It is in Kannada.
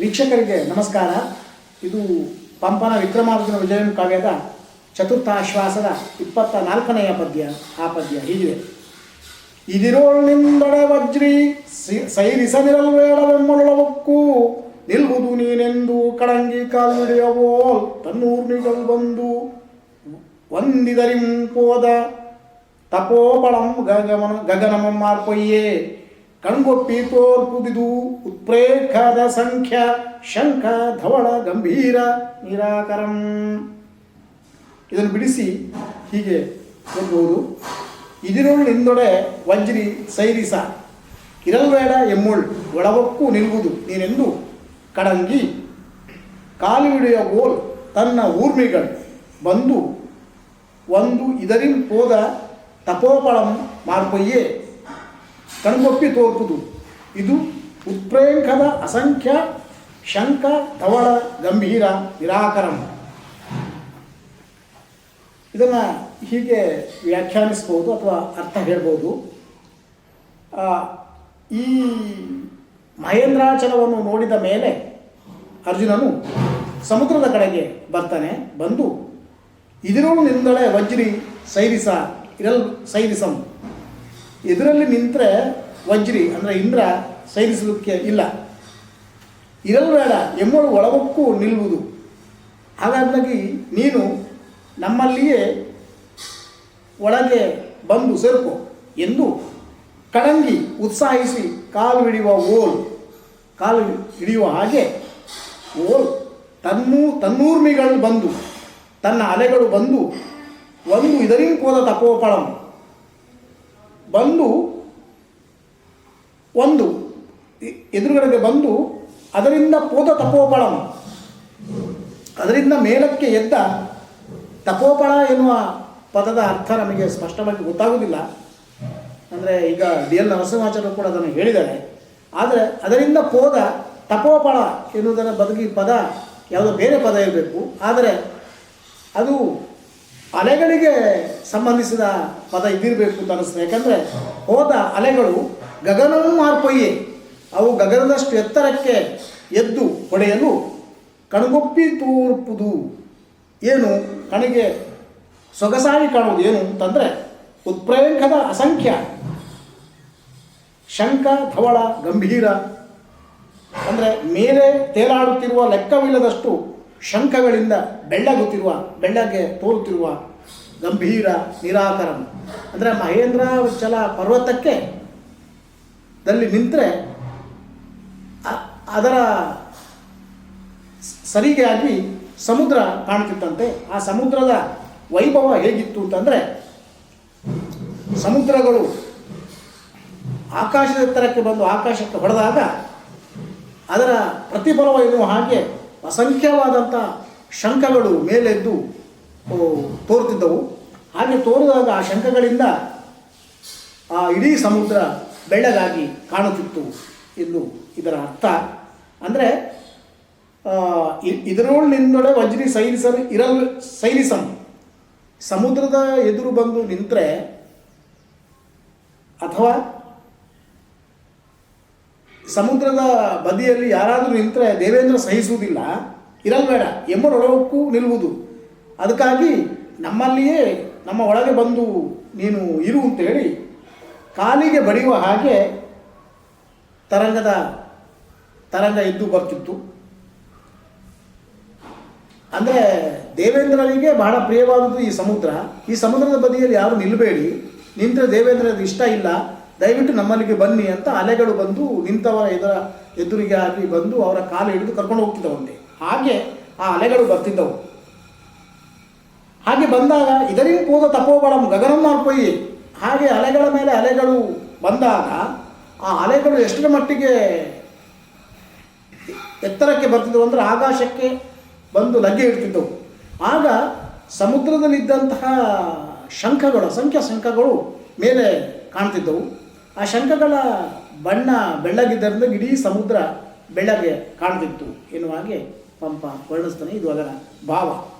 ವೀಕ್ಷಕರಿಗೆ ನಮಸ್ಕಾರ. ಇದು ಪಂಪನ ವಿಕ್ರಮಾರ್ಜುನ ವಿಜಯಂ ಕಾವ್ಯದ ಚತುರ್ಥಾಶ್ವಾಸದ ಇಪ್ಪತ್ತ ನಾಲ್ಕನೆಯ ಪದ್ಯ. ಆ ಪದ್ಯ ಹೀಗಿದೆ. ಇದಿರೋಳ್ನಿಂದಡ ವಜ್ರಿ ಸಿ- ನಿಲ್ಲುವುದು ನೀನೆಂದು ಕಡಂಗಿ ಕಾಲ್ವಿಡಿಯವೋಲ್ ತನ್ನೂರ್ನಿಗಳು ಬಂದು ಒಂದಿದರಿಂಪೋದ ತಪೋಬಳಂ ಗಗಮನ ಗಗನಮಂ ಮಾರ್ಪೊಯ್ಯೇ ಕಣ್ಗೊಪ್ಪಿ ತೋರ್ಪುದಿದು ಉತ್ಪ್ರೇಖದ ಸಂಖ್ಯ ಶಂಖ, ಧವಳ, ಗಂಭೀರ, ನಿರಾಕರಂ. ಇದನ್ನು ಬಿಡಿಸಿ ಹೀಗೆ ಓದ್ಬೋದು ಇದಿರುಳ್ಳಿಂದೊಡೆ ವಜ್ರಿ ಸೈರಿಸ. ಇರಲ್ಬೇಡ ಎಮ್ಮುಳ್, ಒಳವಕ್ಕೂ ನಿಲ್ವುದು ನೀನೆಂದು ಕಡಂಗಿ. ಕಾಲುವಿಡೆಯ ಗೋಲ್ ತನ್ನ ಊರ್ಮಿಗಳು ಬಂದು, ಒಂದು ಇದರಿಂದ ಹೋದ ತಪೋಪಳಂ ಮಾರ್ಪೊಯ್ಯೆ. ಕಣ್ಗೊಪ್ಪಿ ತೋರ್ಪುದು. ಇದು ಉತ್ಪ್ರೇಂಖದ ಅಸಂಖ್ಯ ಶಂಕ, ಧವಳ, ಗಂಭೀರ ನಿರಾಕರಣ ಇದನ್ನು ಹೀಗೆ ವ್ಯಾಖ್ಯಾನಿಸ್ಬೋದು ಅಥವಾ ಅರ್ಥ ಹೇಳ್ಬೋದು ಈ ಮಹೇಂದ್ರಾಚಲವನ್ನು ನೋಡಿದ ಮೇಲೆ ಅರ್ಜುನನು ಸಮುದ್ರದ ಕಡೆಗೆ ಬರ್ತಾನೆ, ಬಂದು ನಿಂದಳೆ ವಜ್ರಿ, ಸೈರಿಸ, ಇರಲ್, ಸೈರಿಸಂ. ಎದುರಲ್ಲಿ ನಿಂತರೆ ವಜ್ರಿ, ಅಂದರೆ ಇಂದ್ರ ಸೈರಿಸಲಿಕ್ಕೆ ಇಲ್ಲ. ಇರಲ್ಬೇಡ ಎಮ್ಮಳು ಒಳಗಕ್ಕೂ ನಿಲ್ಲುವುದು ಹಾಗಾಗಿ ನೀನು ನಮ್ಮಲ್ಲಿಯೇ ಒಳಗೆ ಬಂದು ಸೇರ್ಕೊ ಎಂದು ಕಡಂಗಿ ಉತ್ಸಾಹಿಸಿ ಕಾಲು ಹಿಡಿಯುವ ಓಲ್. ಕಾಲು ಹಿಡಿಯುವ ಹಾಗೆ ಓಲ್ ತನ್ನೂ ತನ್ನೂರ್ಮಿಗಳು ಬಂದು, ತನ್ನ ಅಲೆಗಳು ಬಂದು, ಒಂದು ಇದರಿಂದ ಹೋದ ತಪೋಪಳಂ ಬಂದು ಒಂದು ಎದುರುಗಡೆಗೆ ಬಂದು ಅದರಿಂದ ಪೋದ ತಪೋಪಳಂ. ಅದರಿಂದ ಮೇಲಕ್ಕೆ ಎದ್ದ ತಪೋಪಳ ಎನ್ನುವ ಪದದ ಅರ್ಥ ನಮಗೆ ಸ್ಪಷ್ಟವಾಗಿ ಗೊತ್ತಾಗುವುದಿಲ್ಲ. ಅಂದರೆ ಈಗ ಡಿ ಎಲ್ ನರಸಿಂಹಾಚಾರ್ಯರು ಕೂಡ ಅದನ್ನು ಹೇಳಿದ್ದಾರೆ. ಆದರೆ ಅದರಿಂದ ಪೋದ ತಪೋಪಳ ಎನ್ನುವುದರ ಬದುಕಿ ಪದ ಯಾವುದೋ ಬೇರೆ ಪದ ಇರಬೇಕು. ಆದರೆ ಅದು ಅಲೆಗಳಿಗೆ ಸಂಬಂಧಿಸಿದ ಪದ ಇದ್ದಿರಬೇಕು ಅಂತ ಅನಿಸ್ತದೆ. ಯಾಕಂದರೆ ಹೋದ ಅಲೆಗಳು ಗಗನವೂ ಮಾರ್ಪೊಯ್ಯೆ. ಅವು ಗಗನದಷ್ಟು ಎತ್ತರಕ್ಕೆ ಎದ್ದು ಹೊಡೆಯಲು ಕಣ್ಗೊಪ್ಪಿ ತೂರ್ಪುದು. ಏನು? ಕಣಿಗೆ ಸೊಗಸಾಗಿ ಕಾಣುವುದು ಏನು ಅಂತಂದರೆ ಉತ್ಪ್ರೇಂಖದ ಅಸಂಖ್ಯ. ಶಂಕ ಧವಳ, ಗಂಭೀರ. ಅಂದರೆ ಮೇಲೆ ತೇಲಾಡುತ್ತಿರುವ ಲೆಕ್ಕವಿಲ್ಲದಷ್ಟು ಶಂಖಗಳಿಂದ ಬೆಳ್ಳಗುತ್ತಿರುವ, ಬೆಳ್ಳಗೆ ತೋರುತ್ತಿರುವ ಗಂಭೀರ ನಿರಾಕರಂ ಅಂದರೆ ಮಹೇಂದ್ರ ಚಲ ಪರ್ವತಕ್ಕೆ ದಲ್ಲಿ ನಿಂತರೆ ಅದರ ಸರಿಗೆ ಆಗಿ ಸಮುದ್ರ ಕಾಣ್ತಿತ್ತಂತೆ. ಆ ಸಮುದ್ರದ ವೈಭವ ಹೇಗಿತ್ತು ಅಂತಂದರೆ, ಸಮುದ್ರಗಳು ಆಕಾಶದ ಎತ್ತರಕ್ಕೆ ಬಂದು ಆಕಾಶಕ್ಕೆ ಹೊಡೆದಾಗ ಅದರ ಪ್ರತಿಫಲವ ಎನ್ನುವ ಹಾಗೆ ಅಸಂಖ್ಯವಾದಂಥ ಶಂಕಗಳು ಮೇಲೆದ್ದು ತೋರುತ್ತಿದ್ದವು. ಹಾಗೆ ತೋರಿದಾಗ ಆ ಶಂಕಗಳಿಂದ ಆ ಇಡೀ ಸಮುದ್ರ ಬೆಳ್ಳಗಾಗಿ ಕಾಣುತ್ತಿತ್ತು ಎಂದು ಇದರ ಅರ್ಥ. ಅಂದರೆ ಇದರೊಳನಿಂದೊಳೆ ವಜ್ರಿ ಸೈರಿಸಲು ಇರಲ್ ಸೈರಿಸಂ ಸಮುದ್ರದ ಎದುರು ಬಂದು ನಿಂತರೆ ಅಥವಾ ಸಮುದ್ರದ ಬದಿಯಲ್ಲಿ ಯಾರಾದರೂ ನಿಂತರೆ ದೇವೇಂದ್ರ ಸಹಿಸುವುದಿಲ್ಲ. ಇರಲ್ಬೇಡ ಎಂಬರೊಳಕ್ಕೂ ನಿಲ್ಲುವುದು. ಅದಕ್ಕಾಗಿ ನಮ್ಮಲ್ಲಿಯೇ ನಮ್ಮ ಒಳಗೆ ಬಂದು ನೀನು ಇರು ಅಂತೇಳಿ ಕಾಲಿಗೆ ಬಡಿಯುವ ಹಾಗೆ ತರಂಗದ, ತರಂಗ ಎದ್ದು ಬರ್ತಿತ್ತು. ಅಂದರೆ ದೇವೇಂದ್ರನಿಗೆ ಬಹಳ ಪ್ರಿಯವಾದದ್ದು ಈ ಸಮುದ್ರ. ಈ ಸಮುದ್ರದ ಬದಿಯಲ್ಲಿ ಯಾರು ನಿಲ್ಲಬೇಡಿ ನಿಂತರೆ ದೇವೇಂದ್ರದ ಇಷ್ಟ ಇಲ್ಲ. ದಯವಿಟ್ಟು ನಮ್ಮಲ್ಲಿಗೆ ಬನ್ನಿ ಅಂತ ಅಲೆಗಳು ಬಂದು ನಿಂತವರ ಎದುರ ಎದುರಿಗೆ ಆಗಿ ಬಂದು ಅವರ ಕಾಲು ಹಿಡಿದು ಕರ್ಕೊಂಡು ಹೋಗ್ತಿದ್ದವಂತೆ ಹಾಗೆ ಆ ಅಲೆಗಳು ಬರ್ತಿದ್ದವು. ಹಾಗೆ ಬಂದಾಗ ಇದರಿಂದ ಹೋದ ತಪೋಬಳಂ ಗಗನ ಮಾರ್ಪೊಯ್ಯಿ ಹಾಗೆ ಅಲೆಗಳ ಮೇಲೆ ಅಲೆಗಳು ಬಂದಾಗ ಆ ಅಲೆಗಳು ಎಷ್ಟರ ಮಟ್ಟಿಗೆ ಎತ್ತರಕ್ಕೆ ಬರ್ತಿದ್ದವು ಅಂದರೆ ಆಕಾಶಕ್ಕೆ ಬಂದು ಲಗ್ಗೆ ಇಡ್ತಿದ್ದವು. ಆಗ ಸಮುದ್ರದಲ್ಲಿದ್ದಂತಹ ಶಂಖಗಳು, ಅಸಂಖ್ಯ ಶಂಖಗಳು ಮೇಲೆ ಕಾಣ್ತಿದ್ದವು. ಆ ಶಂಖಗಳ ಬಣ್ಣ ಬೆಳ್ಳಗಿದ್ದರಿಂದ ಇಡೀ ಸಮುದ್ರ ಬೆಳ್ಳಗೆ ಕಾಣ್ತಿತ್ತು ಎನ್ನುವ ಹಾಗೆ ಪಂಪ ವರ್ಣಿಸ್ತಾನೆ. ಇದು ಅದರ ಭಾವ.